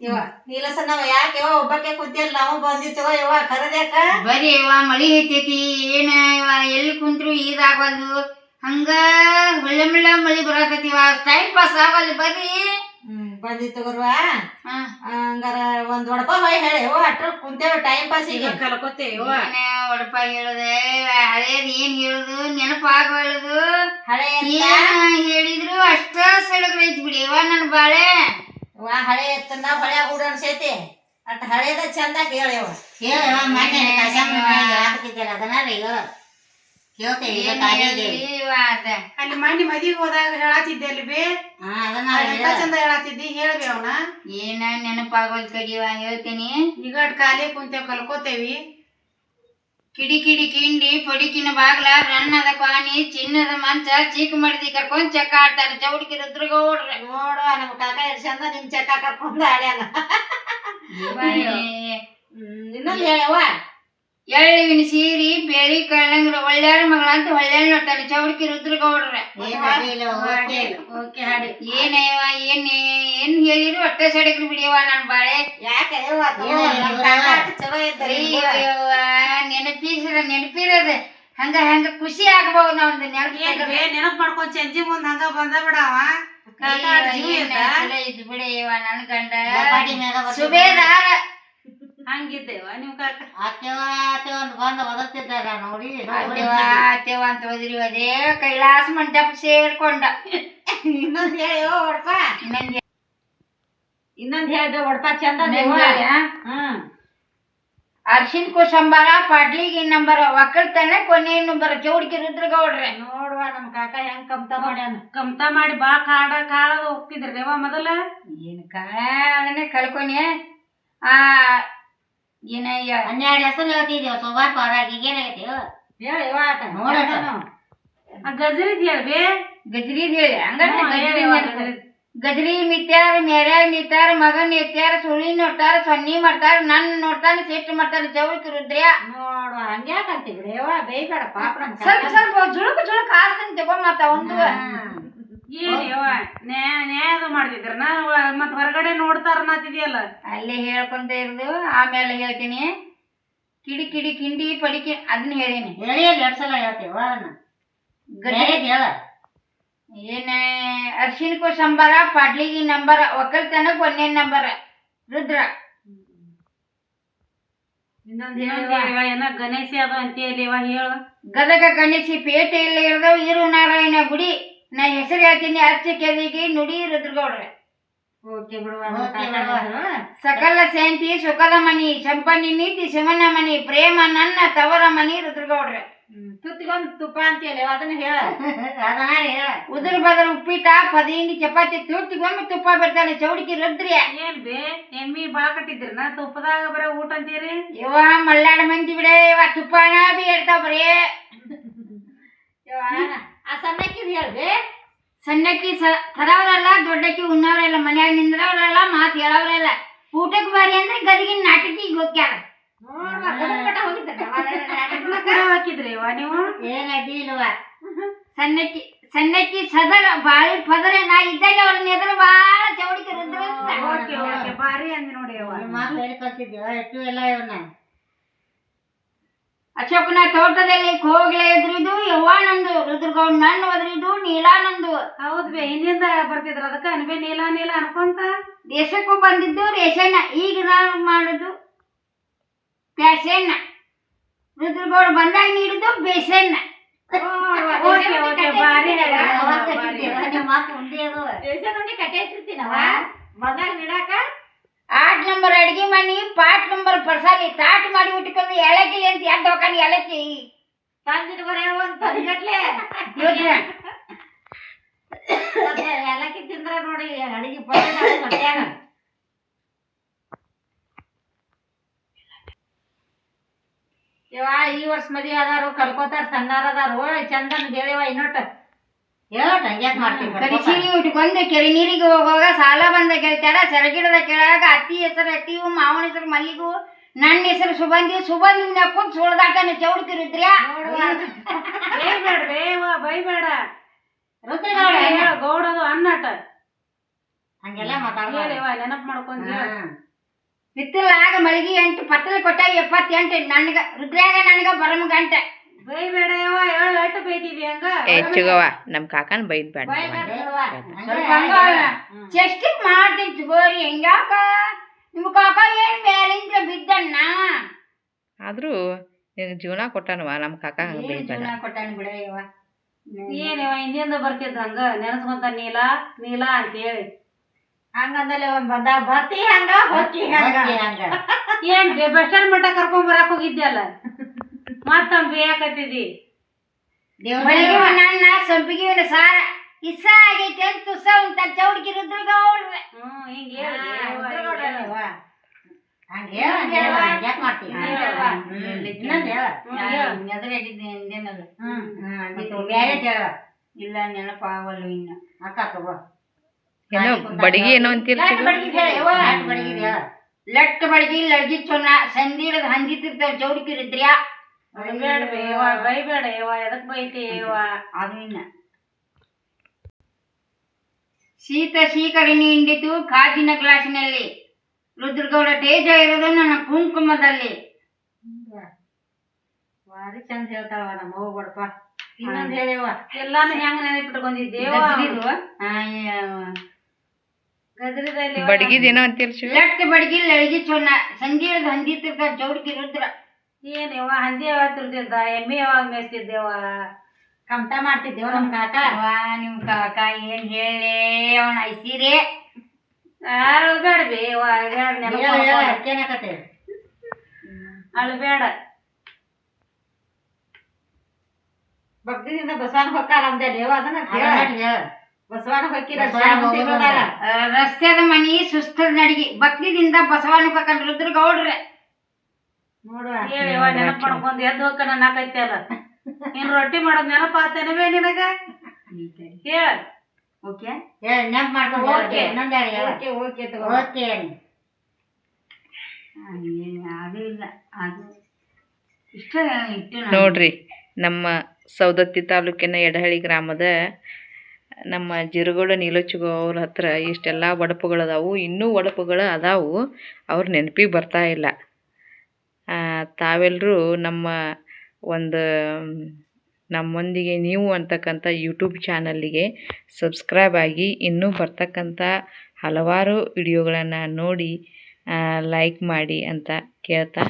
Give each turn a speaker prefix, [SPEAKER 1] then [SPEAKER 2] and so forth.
[SPEAKER 1] ಇವ ನೀಲಸನ್ನವ ಯಾಕೆ? ಯವ್ವ ಒಬ್ಬಕ್ಕೆ ಕುಂತಿಯಲ್ಲ ನಾವು ಬಂದಿತ್ತವ ಯವ್ವ ಕರದ್ಯಾಕ
[SPEAKER 2] ಬರೀ ಇವ ಮಳಿ ಐತೈತಿ ಏನ ಇವ ಎಲ್ಲಿ ಕುಂತ್ರು ಇದಾಗವಲ್ದು ಹಂಗ ಹೊಳ್ಳೆ ಮುಳ್ಳ ಮಳಿ ಬರತೈತಿ ಇವ ಟೈಮ್ ಪಾಸ್ ಆಗಲ್ಲ ಬರ್ರಿ.
[SPEAKER 1] ಹ್ಮ್ ಬಂದಿತ್ತು ಗುರುವ.
[SPEAKER 2] ಹಾ.
[SPEAKER 1] ಹಂಗಾರ ಒಂದ್ ಒಡಪ ಹೋಯ್ ಹೇಳಿ. ಯವ್ವ ಅಟ್ರ ಕುಂತೇವ ಟೈಮ್ ಪಾಸ್
[SPEAKER 3] ಕಲ್ಕೋತೇವ
[SPEAKER 2] ಏನ ಒಡಪ ಹೇಳುದೆ? ಹಳೇದ್ ಏನ್ ಹೇಳುದು? ನೆನಪು ಹೇಳುದು
[SPEAKER 1] ಹಳೆ
[SPEAKER 2] ಹೇಳಿದ್ರು ಅಷ್ಟ ಸೆಳಗ್ರೈತ್ ಬಿಡಿ ಇವ ನನ್ ಬಾಳೆ.
[SPEAKER 1] ವಾ ಹಳೆ ಎತ್ತನ್ನ ಹೊಳೆ ಗೂಡ ಅನ್ಸೈತಿ. ಅಟ್ ಹಳೇದ ಚಂದ ಕೇಳಿವ
[SPEAKER 4] ಹೇಳವ ಮೊನ್ನೆ ಕಸಮ್ಮ ಹಾಕ್ತಿದ್ದಲ್ಲ ಅದನ್ನ ಹೇಳ ಕೇಳ್ತೇವೆ ಈಗ
[SPEAKER 3] ಅಲ್ಲಿ ಮಣ್ಣಿ ಮದಿಗೆ ಹೋದಾಗ ಹೇಳತ್ತಿದ್ದೆ ಅಲ್ಲಿ ಬೇ. ಚಂದ ಹೇಳತ್ತಿದ್ದಿ ಹೇಳ್ಬಿ ಅವನ.
[SPEAKER 2] ಏನ ನೆನಪಾಗೋಲ್ ತಡಿವ ಹೇಳ್ತೀನಿ.
[SPEAKER 3] ಈಗ ಅಟ್ ಖಾಲಿ ಕುಂತೇವ್ ಕಲ್ಕೋತೇವಿ.
[SPEAKER 2] ಕಿಡಿ ಕಿಡಿ ಕಿಂಡಿ ಪೊಡಿಕಿನ ಬಾಗ್ಲ ರನ್ನದ ಪಾನಿ ಚಿನ್ನದ ಮಂಚ ಚೀಕ್ ಮಾಡಿದಿ ಕರ್ಕೊಂಡ್ ಚಕ್ಕ ಆಡ್ತಾರೆ ಚೌಡಿಕಿ ರುದ್ರಗೌಡ್ರೆ
[SPEAKER 1] ನೋಡುವ ನಮ್ ಕಾಕ ಎರ್ಸಂದ ನಿಮ್ ಚಕ್ಕ ಕರ್ಕೊಂಡ್ ಆಡ್ಯಾನ. ಇನ್ನೊಂದು ಹೇಳವ್ವ.
[SPEAKER 2] ಎಳ್ಳಿವಿನ ಸೀರಿ ಬೆಳಿ ಕಳ್ಳಂಗ್ರ ಒಳ್ಳೆಯ ಮಗಳ ಅಂತ ಒಳ್ಳೆಯ ನೋಡ್ತಾನೆ. ಚೌಡಿಕಿ ರುದ್ರಗೌಡ್ರೆ
[SPEAKER 4] ಓಕೆ.
[SPEAKER 1] ಹಾಡಿ.
[SPEAKER 2] ಏನಯ್ಯವ ಏನ್ ಏನ್ ಹೇಳಿರು ಹೊಟ್ಟೆ ಸಡಕ್ರಿ ಬಿಡಿಯವ್ವ ನನ್ ಬಾಳೆ.
[SPEAKER 1] ಯಾಕೆ ಯವ್ವ ತಗೋ,
[SPEAKER 4] ಹೇಳು,
[SPEAKER 1] ನಮ್
[SPEAKER 4] ಹೇಳು.
[SPEAKER 1] ಕಾಕ ಅಷ್ಟ್ ಚಲೋ ಇದ್ದಾರೆ
[SPEAKER 2] ಅಯ್ಯವ್ವ ನೆನಪಿಸಿರ ನೆನಪಿರೋದು ಹಂಗ ಹಂಗ ಖುಷಿ ಆಗಬಹುದು ನಾವೊಂದು
[SPEAKER 3] ಏನ್
[SPEAKER 2] ನೆನಪು
[SPEAKER 3] ಬೇ ನೆನಪ್ ಮಾಡ್ಕೊಂಡ್ ಚಂಜಿ ಮುಂದ್ ಹಂಗ ಬಂದ ಬಿಡವ? ಕಾಕ ಅಟ್ ಜೀವ ಇದ್ದ?
[SPEAKER 2] ಚಲೋ ಇದ್ ಬಿಡಿಯವ ನನ್ ಗಂಡ.
[SPEAKER 4] ಪಾಟಿ ಮ್ಯಾಗ ಬರ್ತಿದ್ದ.
[SPEAKER 2] ಸುಬೇದಾರ.
[SPEAKER 3] ಹಂಗಿದ್ದೇವ ನಿಮ್ ಕಾಕ?
[SPEAKER 4] ಆತೇವ ಅತ್ತೆ ಒಂದು ಬಂದು ಒದರ್ತಿದ್ದಾರ ನೋಡಿ.
[SPEAKER 2] ಅತ್ತೆವ ಅತ್ತೆವ ಅಂತ ಹೋದ್ರಿ ಅದೇ ಕೈಲಾಸ ಮಂಟಪ ಸೇರ್ಕೊಂಡ.
[SPEAKER 1] ಇನ್ನೊಂದ್ ಹೇಳಿ
[SPEAKER 2] ನಂಗೆ
[SPEAKER 1] ಇನ್ನೊಂದ್ ಹೇಳ್ದೆ ಒಡಪ ಚಂದ ಹ್ಮ್.
[SPEAKER 2] ಅರ್ಶಿನ್ ಕುಸಂಬರ ಪಾಡ್ಲಿಗೆ ನಂಬರ ಒಕ್ಕಲ್ತನ ಕೊನೆ ನಂಬರ ಚೌಡಿಕೆ ರುದ್ರಗೌಡ್ರೆ.
[SPEAKER 1] ನೋಡುವ ನಮ್ ಕಾಕ ಹೆಂಗ್ ಕಮ್ತ ಮಾಡ್ಯಾನ.
[SPEAKER 3] ಕಮ್ತಾ ಮಾಡಿ ಬಾ ಕಾಡ ಕಾಳದ ಹೋಗ್ತಿದ್ರಿ ರೇವ ಮೊದಲ.
[SPEAKER 2] ಏನ್ ಕಾಳನೆ ಕಳ್ಕೊನಿ ಆ ಏನ
[SPEAKER 4] ಹನ್ನೆರಡು ಹೆಸರು ಹೇಳ್ತಿದ್ದೇವ ಸೋಬಾರ್ ಪಾರಾಗಿ ಏನಾಗೈತಿ ಹೇಳು
[SPEAKER 1] ಹೇಳಿ ಯವ್ವ ಆಟ
[SPEAKER 4] ನೋಡಟ.
[SPEAKER 1] ಚಂದನು.
[SPEAKER 3] ಆ ಗಜರಿದ್ ಹೇಳ್ಬಿ?
[SPEAKER 2] ಗಜ್ರಿದ್ ಹೇಳಿ ಹಂಗಾರೆ
[SPEAKER 3] ಹ್ಮ್,
[SPEAKER 2] ಮಿತ್ಯಾರ. ಮಿತ್ಯಾರ ಮೆರ್ಯಾಗ ನಿತ್ಯಾರ ಮಗನ್ ಎತ್ಯಾರ ಸುಳಿ ನೋಡ್ತಾರ ಸೊನ್ನಿ ಮಾಡ್ತಾರ ನನ್ ನೋಡ್ತಾನ ಸಿಟ್ಟು ಮಾಡ್ತಾರ ಜವಳಿಕ ರುದ್ರ್ಯ.
[SPEAKER 1] ನೋಡು ಹಂಗ್ಯಾಕ ಅಂತೀವಿ ಯವ್ವ ಬೇಯ್ಬೇಡ ಪಾಪ ನಮ್
[SPEAKER 2] ಸ್ವಲ್ಪ ಸ್ವಲ್ಪ ಜುಳುಕ್ ಜುಳುಕ್ ಹಾಸ್ತಾನೆ ತಗೊಂಡ್ ಮತ್ತ ಒಂದು.
[SPEAKER 3] ನ್ಯಾಯದ ಮಾಡ್ತಿದ್ರ ನಾ ಮತ್ ಹೊರಗಡೆ ನೋಡ್ತಾರ ನಾತಿದ್ಯಲ್ಲ
[SPEAKER 2] ಅಲ್ಲೇ ಹೇಳ್ಕೊಂತ ಇರ್ದು ಆಮೇಲೆ ಹೇಳ್ತೀನಿ. ಕಿಡಿ ಕಿಡಿ ಕಿಂಡಿ ಪಡಿಕೆ ಅದನ್ನ ಹೇಳೀನಿ.
[SPEAKER 4] ಹೇಳಿ ಎರಡು ಸಲ ಹೇಳ್ತೇವ ಅದನ್ನ ಹೇಳ.
[SPEAKER 2] ಏನ ಅರ್ಶಿನ್ಕೋ ಸಂಬರ ಪಾಡ್ಲಿಗಿ ನಂಬರ ಒಕ್ಕಲ್ತನ ಒಂದೇ ನಂಬರ. ರುದ್ರ.
[SPEAKER 3] ಗಣೇಶ ಅದ ಅಂತೇಳಿ ಇವ ಹೇಳು.
[SPEAKER 2] ಗದಗ ಗಣೇಶಿ ಪೇಟೆಯಲ್ಲಿ ಇರದವ ಇರು ನಾರಾಯಣ ಗುಡಿ. ನಾ ಹೆಸರು ಹೇಳ್ತೀನಿ ಅಚ್ಚ ಕೆದಿಗೆ ನುಡಿ ರುದ್ರಗೌಡ್ರೆ. ಸಕಲ ಶಾಂತಿ ಸುಖದ ಮನಿ ಚಂಪನಿ ನೀತಿ ಶಿವನ ಮನಿ ಪ್ರೇಮ ನನ್ನ ತವರ ಮನಿ ರುದ್ರಗೌಡ್ರೆ.
[SPEAKER 1] ಹ್ಮ್ ತುತ್ತಿಗೊಂದ್ ತುಪ್ಪ ಅಂತೇಳಿ ಅದನ್ನ ಹೇಳ.
[SPEAKER 4] ಅದನ್ನ ಹೇಳ.
[SPEAKER 2] ಉದುರ್ ಬದಲು ಉಪ್ಪಿಟ ಪದಿಂಡಿ ಚಪಾತಿ ತುತ್ತಿಗೊಮ್ಮೆ ತುಪ್ಪ ಬರ್ತಾನೆ ಚೌಡಿಕಿ ರುದ್ರಿಯ
[SPEAKER 3] ಏನ್ ಬೇ ಎಮ್ಮಿ ಬಾಳ ಕಟ್ಟಿದ್ರಿ ನಾ ತುಪ್ಪದಾಗ ಬರ ಊಟ ಅಂತೀರಿ?
[SPEAKER 2] ಇವ ಮಲ್ಲಾಡ ಮಂದಿ ಬಿಡೆ ಇವ ತುಪ್ಪನ ಬಿ ಹೇಳ್ತಾವ ಬರೇ.
[SPEAKER 1] ಆ ಸಣ್ಣಕ್ಕಿದ್ ಹೇಳ್ಬೇ
[SPEAKER 2] ಸಣ್ಣಕ್ಕಿ ಸ ತರವ್ರಲ್ಲ ದೊಡ್ಡಕ್ಕಿ ಉಣ್ಣವ್ರಲ್ಲ ಮನ್ಯಾಗ ನಿಂದ್ರವ್ರಲ್ಲ ಮಾತು ಹೇಳವ್ರಲ್ಲ. ಊಟಕ್ಕೆ ಬಾರಿ ಅಂದ್ರೆ ಗದಗಿನ ನಾಟಕಿ ಹೋಗ್ಯಾರ.
[SPEAKER 3] ನೀವು?
[SPEAKER 4] ಏನ್ ಅಡ್ಡಿ ಇಲ್ವ?
[SPEAKER 2] ಸಣ್ಣಕ್ಕಿ ಸಣ್ಣಕ್ಕಿ ಸದರ ಬಾಳಿ ಪದರ ನಾ ಇದ್ದಾಗ ಅವ್ರ ನೆದ್ರ ಬಾಳ ಚೌಡಿಕೆ ರುದ್ರ
[SPEAKER 3] ಬಾರಿ ಅಂದ್ ನೋಡಿ
[SPEAKER 4] ಹೇಳಿ ಕಲ್ತಿದ್ದೇವ ಎಷ್ಟು ಎಲ್ಲ ಇವನ್ನ
[SPEAKER 2] ಅಶೋಕನ ತೋಟದಲ್ಲಿ ಕೋಗಿಲೆ ಎದುರಿದು ಯವ್ವ ನಂದು ರುದ್ರಗೌಡ್ ನನ್ನ ಒದ್ರಿದು ನೀಲಾ ನಂದು
[SPEAKER 3] ಹೌದ್ ಬೇ ಹಿಂದಿಂದ ಬರ್ತಿದ್ರ. ಅದಕ್ಕ ಅನ್ಬೇ ನೀಲಾ ನೀಲ ಅನ್ಕೊಂತ.
[SPEAKER 2] ದೇಶಕ್ಕೂ ಬಂದಿದ್ದು ರೇಷನ್ನ. ಈಗ ನಾವು ಮಾಡುದು ಪ್ಯಾಸೆನ್ನ ರುದ್ರಗೌಡ ಬಂದಾಗ ನೀಡುದು ಬೇಸನ್ನ
[SPEAKER 3] ಓಕೆ ಓಕೆ ಬಾರಿ ಹೇಳ
[SPEAKER 4] ಅವತ್ತ
[SPEAKER 3] ಬಾರಿ
[SPEAKER 4] ಇಟ್ಟಿದ್ದೇವ, ನಿಮ್ಮ ಮಾತು ಉಂಡಿ ಅದು
[SPEAKER 1] ರೇಷನ್ ಉಂಡಿ ಕಟ್ಟಿ ಇಟ್ಟಿರ್ತೀನವ ಬಂದಾಗ ನೀಡಾಕ
[SPEAKER 2] ಆಟ್ ನಂಬರ್ ಅಡಿಗೆ ಮನಿ ಪಾಟ್ ನಂಬರ್ ಪರ್ಸಾಲಿ ತಾಟ್ ಮಾಡಿ ಉಟ್ಕೊಂಡು ಎಳಕಿಲಿ ಅಂತ ಯಾಕೆ ದವಾಖಾನಿ ಎಳಕಿ
[SPEAKER 1] ತಂದಿಟ್ಟು ಬರೇ ಒಂದ್ ತಂದ್ಗಟ್ಲೆ
[SPEAKER 2] ಯೋಚ್ನೆ
[SPEAKER 1] ಎಲ್ಲಕ್ಕಿ ತಿಂದ್ರ ನೋಡಿ ಅಡಿಗೆ ಪಲ್ಯ ವರ್ಷ ಮದ್ವಿ ಅದಾರು ಕಲ್ಕೋತಾರ ಸಣ್ಣಾರ ಅದಾರು ಚಂದನ್ ಹೇಳಿವ ಇನ್ನೊಟ್ಟ
[SPEAKER 4] ಹೇಳೋಟ ಹಂಗ್ಯಾಕ್ ಮಾಡ್ತೀವಿ
[SPEAKER 2] ಉಟ್ಕೊಂಡು ಕೆರೆ ನೀರಿಗೆ ಹೋಗುವಾಗ ಸಾಲ ಬಂದ ಕೇಳ್ತಾರ ಸೆರಗಿಡದ ಕೆಳಗ ಅತ್ತಿ ಹೆಸರು ಅತ್ತಿವು ಮಾವನ ಹೆಸರು ಮಲ್ಲಿಗೂ ನನ್ನ ಹೆಸರು ಸುಬಂಧಿ ಸುಬಂಧಿ ನಕ್ಕೊಂಡ್ ಸುಳ್ದಾಟನ ಚೌಡ್ತಿರಿದ್ರ್ಯ?
[SPEAKER 3] ಬೈಬೇಡ.
[SPEAKER 4] ರುದ್ರಗೌಡ
[SPEAKER 3] ಗೌಡದು ಅನ್ನಟ
[SPEAKER 4] ಹಂಗೆಲ್ಲ
[SPEAKER 3] ಮಾತಾಡ್ತಾರೆ ನೆನಪು ಮಾಡ್ಕೊಂಡ್
[SPEAKER 2] ಹಿತ್ತಲಾಗ ಮಲಗಿ ಎಂಟು ಪತ್ರ ಕೊಟ್ಟ ಎಪ್ಪತ್ತೆಂಟು ನನಗ ರುದ್ರಾಗ ನನಗ ಬರಮ ಗಂಟೆ.
[SPEAKER 3] ಬೈಬೇಡ ಯವ್ವ ಹಂಗ.
[SPEAKER 5] ಹೆಚ್ಚುಗವ ನಮ್ಮ ಕಾಕನ ಬೈದ್ ಬೇಡ
[SPEAKER 2] ಚೆಸ್ಟಿಗೆ ಮಾಡ್ತೀನಿ ತಗೋರಿ ಹೆಂಗ್ಯಾಕ? ನಿಮ್ಮ ಕಾಕ ಏನ್ ಮೇಲಿಂದ ಬಿದ್ದಣ್ಣ?
[SPEAKER 5] ಆದರೂ ನಿನಗೆ ಜೀವನ ಕೊಟ್ಟನವ ನಮ್ಮ ಕಾಕ ಹಂಗೆ ಬೈದ್ ಬೇಡ
[SPEAKER 2] ಜೀವನ ಕೊಟ್ಟಾನ
[SPEAKER 3] ಏನಿವ ಹಿಂದಿಂದ ಬರ್ತಿದ್ದ ಹಂಗ ನೆನಸ್ಕೊಂತ ನೀಲಾ ನೀಲಾ ಅಂತ ಹೇಳಿ
[SPEAKER 1] ಹಂಗಂದಲೆ ಬರ್ತಿ ಹಂಗ ಹೊಕ್ಕಿ ಹಂಗ.
[SPEAKER 3] ಏನ್ ಬಸ್ ಸ್ಟ್ಯಾಂಡ್ ಮಟ್ಟ ಕರ್ಕೊಂಡ್ ಬರಕ್ ಹೋಗಿದ್ಯಲ್ಲ? ಮತ್ತ
[SPEAKER 2] ಮಲ್ಲಿಗೆ ನನ್ನ ಸಂಪಿಗೆ ಸಾರ. ಇಸ ಆಗೈತೆ ಅಂತ ತುಸ ಉಂಟ. ಚೌಡ್ಕಿ ರುದ್ರಗ ಅವ್ಳ್ರೆ
[SPEAKER 3] ಹ್ಮ್ ಹಿಂಗ್.
[SPEAKER 2] ಇಲ್ಲ ನೆನಪಾಗಲ್ಲ ಇನ್ನು.
[SPEAKER 4] ಅಕ್ಕ ತಗೋ.
[SPEAKER 5] ಏನೋ ಬಡಗಿ ಏನೋ ಅಂತೀರ.
[SPEAKER 2] ಲಟ್ ಬಡಗಿ ಲಡ್ಗಿ ಚೊನ್ನ ಸಂದಿರದ ಹಂದಿತಿರ್ತಾವ ಚೌಡ್ಕಿ ರುದ್ರ್ಯ
[SPEAKER 3] ಬೈಬೇಡ ಬೇವ ಬೈಬೇಡ ಯವ್ವ ಎದಕ್ ಬೈತಿ ಯವ್ವ?
[SPEAKER 2] ಅದು ಇನ್ನ. ಶೀತ ಶೀಕರಣಿ ಹಿಂಡಿತು ಕಾಜಿನ ಗ್ಲಾಸಿನಲ್ಲಿ. ರುದ್ರಗೌಡ ತೇಜ ಇರೋದು ನನ್ನ ಕುಂಕುಮದಲ್ಲಿ.
[SPEAKER 1] ಭಾರಿ ಚಂದ ಹೇಳ್ತಾವ ನಮ್ಮ ಅವ್ವ ಬಡಪ. ಇನ್ನೊಂದ್ ಹೇಳಿವ
[SPEAKER 3] ಎಲ್ಲಾನು ಹೆಂಗ್ ನೆನಪಿಟ್ಕೊಂಡಿದ್ದೇವ
[SPEAKER 5] ಬಡಗಿದ್ ಏನೋ ಅಂತೀರ ಶಿವ
[SPEAKER 2] ಲಟ್ಟ ಬಡಗಿ ಲಡ್ಗಿ ಚೊನ್ನ. ಹಂದಿ ತಿರ್ಗ ಚೌಡ್ಕಿ ರುದ್ರ
[SPEAKER 3] ಏನ್ ಯವ್ವ ಹಂದಿ ಯಾವಾಗ ತಿರ್ತಿದ್ದ ಎಮ್ಮೆ ಯಾವಾಗ ಮೇಯ್ಸ್ತಿದ್ದೇವ
[SPEAKER 1] ಕಮಟ ಮಾಡ್ತಿದ್ದೇವ ನಮ್ಮ ಕಾಕ.
[SPEAKER 2] ವಾ ನಿಮ್ ಕಾಕ ಏನ್ ಹೇಳಿ ಅವನ ಐಸಿರಿ.
[SPEAKER 3] ಅಳ್ಬೇಡ ಬೇ ಯವ್ವ ಅಳ್ಬೇಡ ನೆನಪು
[SPEAKER 4] ಹೇಳು, ಹೇಳು,
[SPEAKER 3] ಮಾಡ್ಕೊಂಡ್. ಅಳ್ಬೇಡ
[SPEAKER 1] ಭಕ್ತಿದಿಂದ ಬಸವನ ಹೊಕ್ಕಾರ ಹೇಳ
[SPEAKER 4] ಅದನ್ನ ಹೇಳು.
[SPEAKER 1] ಬಸವನ.
[SPEAKER 2] ರಸ್ತೆದ ಮನಿ ಸುಸ್ತದ ನಡಿಗೆ. ಭಕ್ತಿದಿಂದ ಬಸವನ ಕಕ್ಕಂಡ್ ರುದ್ರಗೌಡ್ರೆ
[SPEAKER 3] ಗೌಡ್ರೆ. ನೆನಪು ಮಾಡ್ಕೊಂಡ್ ಎದ್ದು ಹೋಗ್ಕ ನಾಕೈತೆ ಅಲ್ಲ. ನೀನ್ ರೊಟ್ಟಿ ಮಾಡೋದ್ ನೆನಪ ಆತೇನವೇ ನಿನಗ? ಹೇಳ.
[SPEAKER 2] ಓಕೆ.
[SPEAKER 4] ಹೇಳು, ನೆನ್ಪ್ ಮಾಡ್ಕೊಂಡು
[SPEAKER 1] ಓಕೆ.
[SPEAKER 4] ಇನ್ನೊಂದ್ ಹೇಳು, ಹೇಳು.
[SPEAKER 1] ಓಕೆ ಓಕೆ ತಗೋ
[SPEAKER 4] ಓಕೆ.
[SPEAKER 2] ಅದು ಇಲ್ಲ. ಅದು ಇಷ್ಟ ಇಟ್ಟು.
[SPEAKER 5] ನೋಡ್ರಿ ನಮ್ಮ ಸೌದತ್ತಿ ತಾಲೂಕಿನ ಎಡಹಳ್ಳಿ ಗ್ರಾಮದ ನಮ್ಮ ಜಿರುಗೋಡ ನೀಲಚುಗು ಅವ್ರ ಹತ್ರ ಇಷ್ಟೆಲ್ಲ ಒಡಪುಗಳು ಅದಾವು ಇನ್ನೂ ಒಡಪುಗಳು ಅದಾವು, ಅವ್ರ ನೆನಪಿಗೆ ಬರ್ತಾ ಇಲ್ಲ. ತಾವೆಲ್ಲರೂ ನಮ್ಮ ಒಂದು, ನಮ್ಮೊಂದಿಗೆ ನೀವು ಅಂತಕ್ಕಂಥ ಯೂಟ್ಯೂಬ್ ಚಾನಲ್ಲಿಗೆ ಸಬ್ಸ್ಕ್ರೈಬ್ ಆಗಿ ಇನ್ನೂ ಬರ್ತಕ್ಕಂಥ ಹಲವಾರು ವಿಡಿಯೋಗಳನ್ನು ನೋಡಿ ಲೈಕ್ ಮಾಡಿ ಅಂತ ಕೇಳ್ತಾ